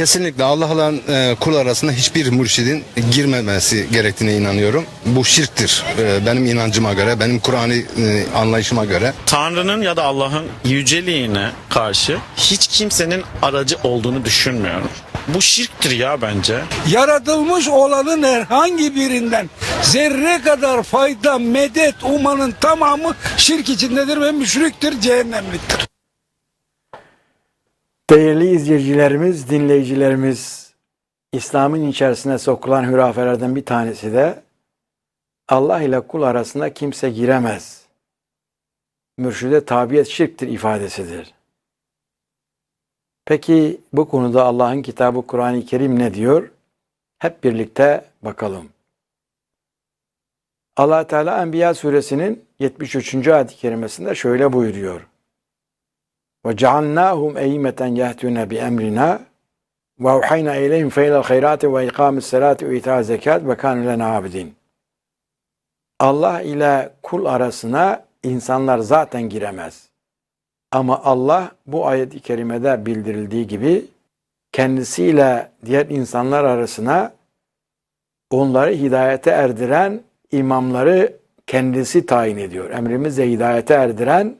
Kesinlikle Allah'la e, kul arasında hiçbir mürşidin girmemesi gerektiğine inanıyorum. Bu şirktir e, benim inancıma göre, benim Kur'an'ı e, anlayışıma göre. Tanrı'nın ya da Allah'ın yüceliğine karşı hiç kimsenin aracı olduğunu düşünmüyorum. Bu şirktir ya bence. yaratılmış olanın herhangi birinden zerre kadar fayda, medet umanın tamamı şirk içindedir ve müşriktir, cehennemliktir. Değerli izleyicilerimiz, dinleyicilerimiz, İslam'ın içerisine sokulan hürafelerden bir tanesi de Allah ile kul arasında kimse giremez. Mürşide tabiyet şirktir ifadesidir. Peki bu konuda Allah'ın kitabı Kur'an-ı Kerim ne diyor? Hep birlikte bakalım. Allah Teala Enbiya suresinin 73. ayet-i kerimesinde şöyle buyuruyor. Ve cealnâhum eyyimeten yehtûne bi emrina ve uhayna eyleyhim feylel hayrâti ve ikâmis selâti ve itâ zekat ve kânü lena abidin. Allah ile kul arasına insanlar zaten giremez. Ama Allah bu ayet-i kerimede bildirildiği gibi kendisiyle diğer insanlar arasına onları hidayete erdiren imamları kendisi tayin ediyor. Emrimizle hidayete erdiren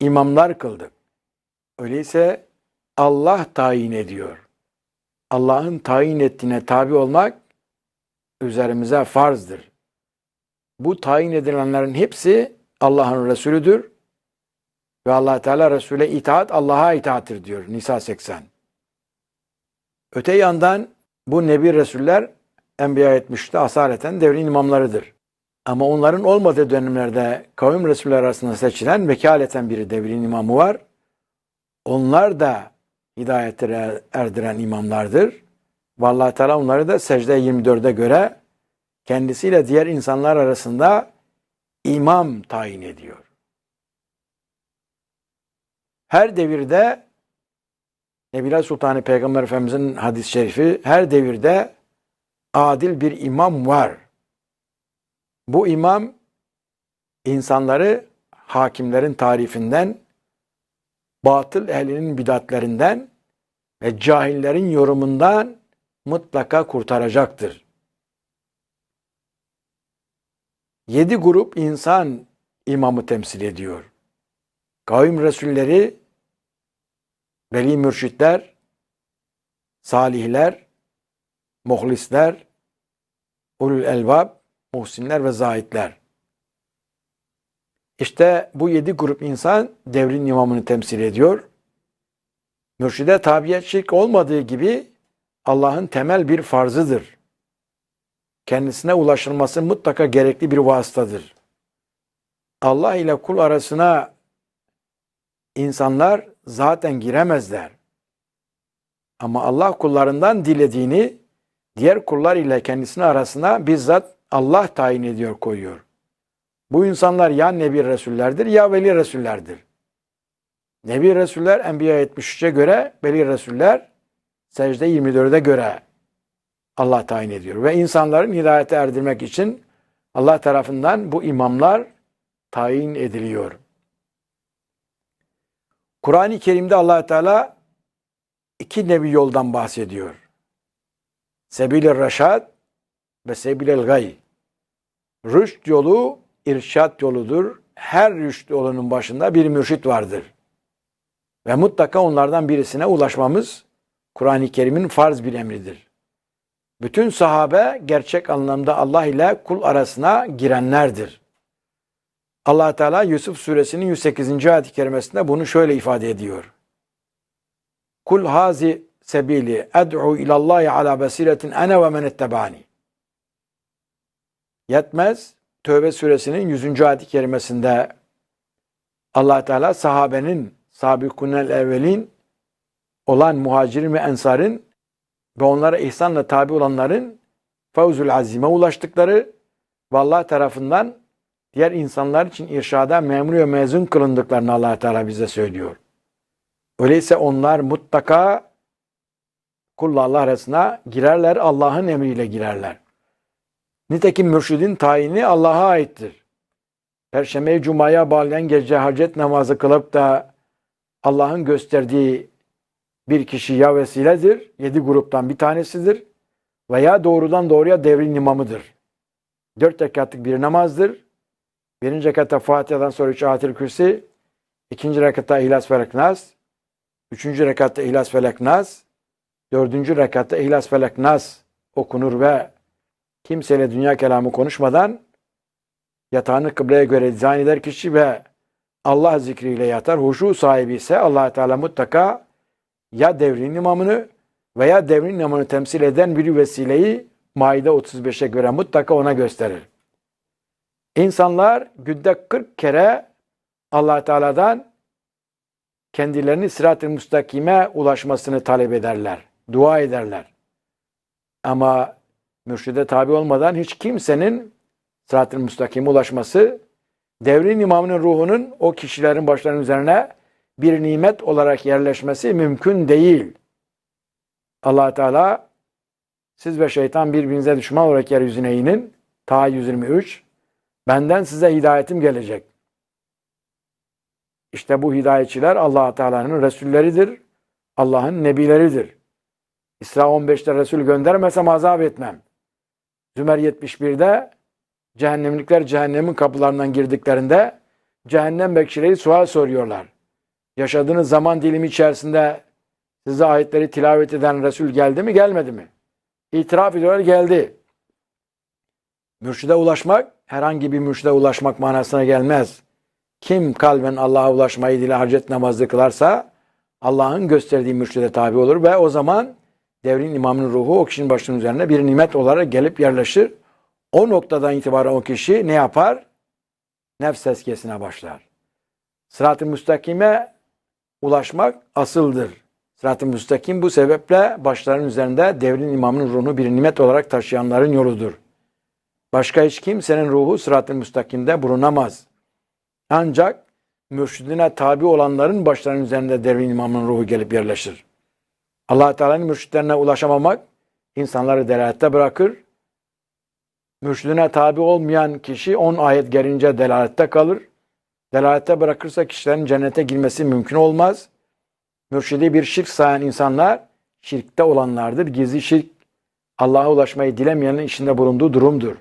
imamlar kıldık. Öyleyse Allah tayin ediyor. Allah'ın tayin ettiğine tabi olmak üzerimize farzdır. Bu tayin edilenlerin hepsi Allah'ın Resulüdür. Ve allah Teala Resul'e itaat Allah'a itaattir diyor Nisa 80. Öte yandan bu Nebi Resuller Enbiya 70'te asaleten devrin imamlarıdır. Ama onların olmadığı dönemlerde kavim Resuller arasında seçilen vekaleten bir devrin imamı var. Onlar da hidayete erdiren imamlardır. Vallahi Teala onları da secde 24'e göre kendisiyle diğer insanlar arasında imam tayin ediyor. Her devirde Nebiler Sultanı Peygamber Efendimizin hadis-i şerifi her devirde adil bir imam var. Bu imam insanları hakimlerin tarifinden, batıl ehlinin bidatlerinden ve cahillerin yorumundan mutlaka kurtaracaktır. Yedi grup insan imamı temsil ediyor. Kavim Resulleri, veli mürşitler, salihler, muhlisler, ulul elbab, muhsinler ve zahitler. İşte bu yedi grup insan devrin imamını temsil ediyor. Mürşide tabiyet şirk olmadığı gibi Allah'ın temel bir farzıdır. Kendisine ulaşılması mutlaka gerekli bir vasıtadır. Allah ile kul arasına insanlar zaten giremezler. Ama Allah kullarından dilediğini diğer kullar ile kendisine arasına bizzat Allah tayin ediyor, koyuyor. Bu insanlar ya Nebi Resullerdir ya Veli Resullerdir. Nebi Resuller Enbiya 73'e göre, Veli Resuller secde 24'e göre Allah tayin ediyor. Ve insanların hidayete erdirmek için Allah tarafından bu imamlar tayin ediliyor. Kur'an-ı Kerim'de allah Teala iki nevi yoldan bahsediyor. Sebil-i Raşad ve Sebil-el Gay. Rüşt yolu irşat yoludur. Her rüşt yolunun başında bir mürşit vardır. Ve mutlaka onlardan birisine ulaşmamız Kur'an-ı Kerim'in farz bir emridir. Bütün sahabe gerçek anlamda Allah ile kul arasına girenlerdir. allah Teala Yusuf suresinin 108. ayet-i kerimesinde bunu şöyle ifade ediyor. Kul hazi sebili ed'u ilallahi ala basiretin ene ve men ettebani. Yetmez. Tövbe suresinin 100. ayet-i kerimesinde allah Teala sahabenin sabikunel evvelin olan muhacirin ve ensarın ve onlara ihsanla tabi olanların fevzul azime ulaştıkları ve Allah tarafından diğer insanlar için irşada memur ve mezun kılındıklarını allah Teala bize söylüyor. Öyleyse onlar mutlaka kulla Allah arasına girerler, Allah'ın emriyle girerler. Nitekim mürşidin tayini Allah'a aittir. Perşembe Cuma'ya bağlayan gece hacet namazı kılıp da Allah'ın gösterdiği bir kişi ya vesiledir, yedi gruptan bir tanesidir veya doğrudan doğruya devrin imamıdır. Dört rekatlık bir namazdır. Birinci rekatta Fatiha'dan sonra üç ayetel kürsi, ikinci rekatta İhlas Felek Nas, üçüncü rekatta İhlas Felek Nas, dördüncü rekatta İhlas Felek Nas okunur ve kimseyle dünya kelamı konuşmadan yatağını kıbleye göre dizayn eder kişi ve Allah zikriyle yatar. Huşu sahibi ise allah Teala mutlaka ya devrin imamını veya devrin imamını temsil eden bir vesileyi Maide 35'e göre mutlaka ona gösterir. İnsanlar günde 40 kere allah Teala'dan kendilerini sırat-ı müstakime ulaşmasını talep ederler. Dua ederler. Ama mürşide tabi olmadan hiç kimsenin sırat-ı müstakime ulaşması devrin imamının ruhunun o kişilerin başlarının üzerine bir nimet olarak yerleşmesi mümkün değil. allah Teala siz ve şeytan birbirinize düşman olarak yeryüzüne inin. Ta 123. Benden size hidayetim gelecek. İşte bu hidayetçiler allah Teala'nın Resulleridir. Allah'ın nebileridir. İsra 15'te Resul göndermesem azap etmem. Zümer 71'de cehennemlikler cehennemin kapılarından girdiklerinde cehennem bekçileri sual soruyorlar. Yaşadığınız zaman dilimi içerisinde size ayetleri tilavet eden Resul geldi mi gelmedi mi? İtiraf ediyorlar geldi. Mürşide ulaşmak herhangi bir mürşide ulaşmak manasına gelmez. Kim kalben Allah'a ulaşmayı dile harcet namazı kılarsa Allah'ın gösterdiği mürşide tabi olur ve o zaman devrin imamının ruhu o kişinin başının üzerine bir nimet olarak gelip yerleşir. O noktadan itibaren o kişi ne yapar? Nefs tezkiyesine başlar. Sırat-ı müstakime ulaşmak asıldır. Sırat-ı müstakim bu sebeple başların üzerinde devrin imamının ruhunu bir nimet olarak taşıyanların yoludur. Başka hiç kimsenin ruhu sırat-ı müstakimde bulunamaz. Ancak mürşidine tabi olanların başlarının üzerinde devrin imamının ruhu gelip yerleşir. Allah Teala'nın mürşitlerine ulaşamamak insanları delalette bırakır. Mürşidine tabi olmayan kişi 10 ayet gelince delalette kalır. Delalette bırakırsa kişilerin cennete girmesi mümkün olmaz. Mürşidi bir şirk sayan insanlar şirkte olanlardır. Gizli şirk Allah'a ulaşmayı dilemeyenin içinde bulunduğu durumdur.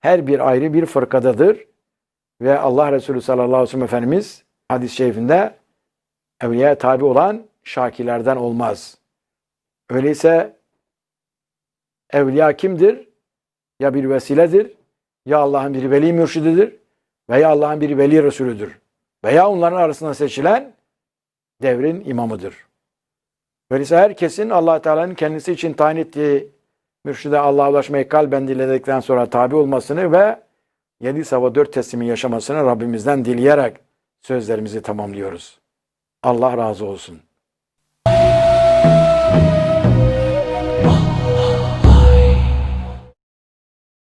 Her bir ayrı bir fırkadadır. Ve Allah Resulü sallallahu aleyhi ve sellem Efendimiz hadis-i şerifinde evliya tabi olan şakirlerden olmaz. Öyleyse evliya kimdir? Ya bir vesiledir, ya Allah'ın bir veli mürşididir veya Allah'ın bir veli Resulüdür. Veya onların arasında seçilen devrin imamıdır. Öyleyse herkesin allah Teala'nın kendisi için tayin ettiği mürşide Allah'a ulaşmayı kalben diledikten sonra tabi olmasını ve yedi sava dört teslimi yaşamasını Rabbimizden dileyerek sözlerimizi tamamlıyoruz. Allah razı olsun. you